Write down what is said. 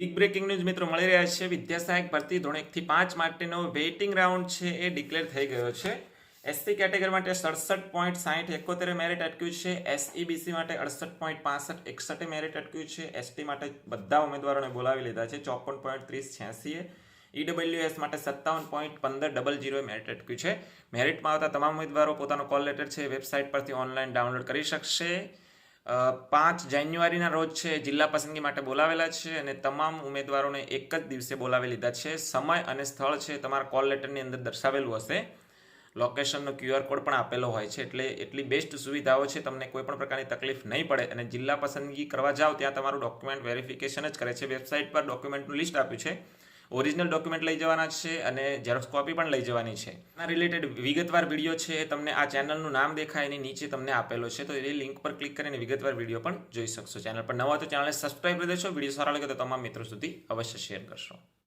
Big breaking news મિત્રો મળી રહ્યા છે. વિદ્યા સહાયક ભરતી ધોરણ એકથી પાંચ માટેનો વેઇટિંગ રાઉન્ડ છે એ ડિક્લેર થઈ ગયો છે. એસસી કેટેગરી માટે સડસઠ પોઈન્ટ સાહીઠ એકોતેર મેરિટ અટક્યું છે. એસઈબીસી માટે અડસઠ પોઈન્ટ પાસઠ એકસઠે મેરિટ અટક્યું છે. એસટી માટે બધા ઉમેદવારોને બોલાવી લીધા છે. ચોપન પોઈન્ટ ત્રીસ છ્યાસીએ ઈડબ્લ્યુએસ માટે સત્તાવન પોઈન્ટ પંદર ડબલ જીરોએ મેરિટ અટક્યું છે. મેરિટમાં આવતા તમામ ઉમેદવારો પોતાનો કોલ લેટર છે વેબસાઇટ પરથી ઓનલાઈન ડાઉનલોડ કરી શકશે. પાંચ જાન્યુઆરીના રોજ છે, જિલ્લા પસંદગી માટે બોલાવેલા છે અને તમામ ઉમેદવારોને એક જ દિવસે બોલાવી લીધા છે. સમય અને સ્થળ છે, તમારા કોલ લેટરની અંદર દર્શાવેલું હશે. લોકેશનનો ક્યુઆર કોડ પણ આપેલો હોય છે, એટલે એટલી બેસ્ટ સુવિધાઓ છે, તમને કોઈ પણ પ્રકારની તકલીફ નહીં પડે. અને જિલ્લા પસંદગી કરવા જાઓ, ત્યાં તમારું ડોક્યુમેન્ટ વેરિફિકેશન જ કરે છે. વેબસાઇટ પર ડોક્યુમેન્ટનું લિસ્ટ આપ્યું છે. ઓરિજિનલ ડોક્યુમેન્ટ લઈ જવાના છે અને ઝેરોક્સ કોપી પણ લઈ જવાની છે. આના રિલેટેડ વિગતવાર વીડિયો છે, તમને આ ચેનલનું નામ દેખાય, એની નીચે તમને આપેલો છે, તો એ લિંક પર ક્લિક કરીને વિગતવાર વીડિયો પણ જોઈ શકશો. ચેનલ પર નવા તો ચેનલને સબસ્ક્રાઈબ કરી દેશો. વીડિયો સારા લાગે તો તમામ મિત્રો સુધી અવશ્ય શેર કરશો.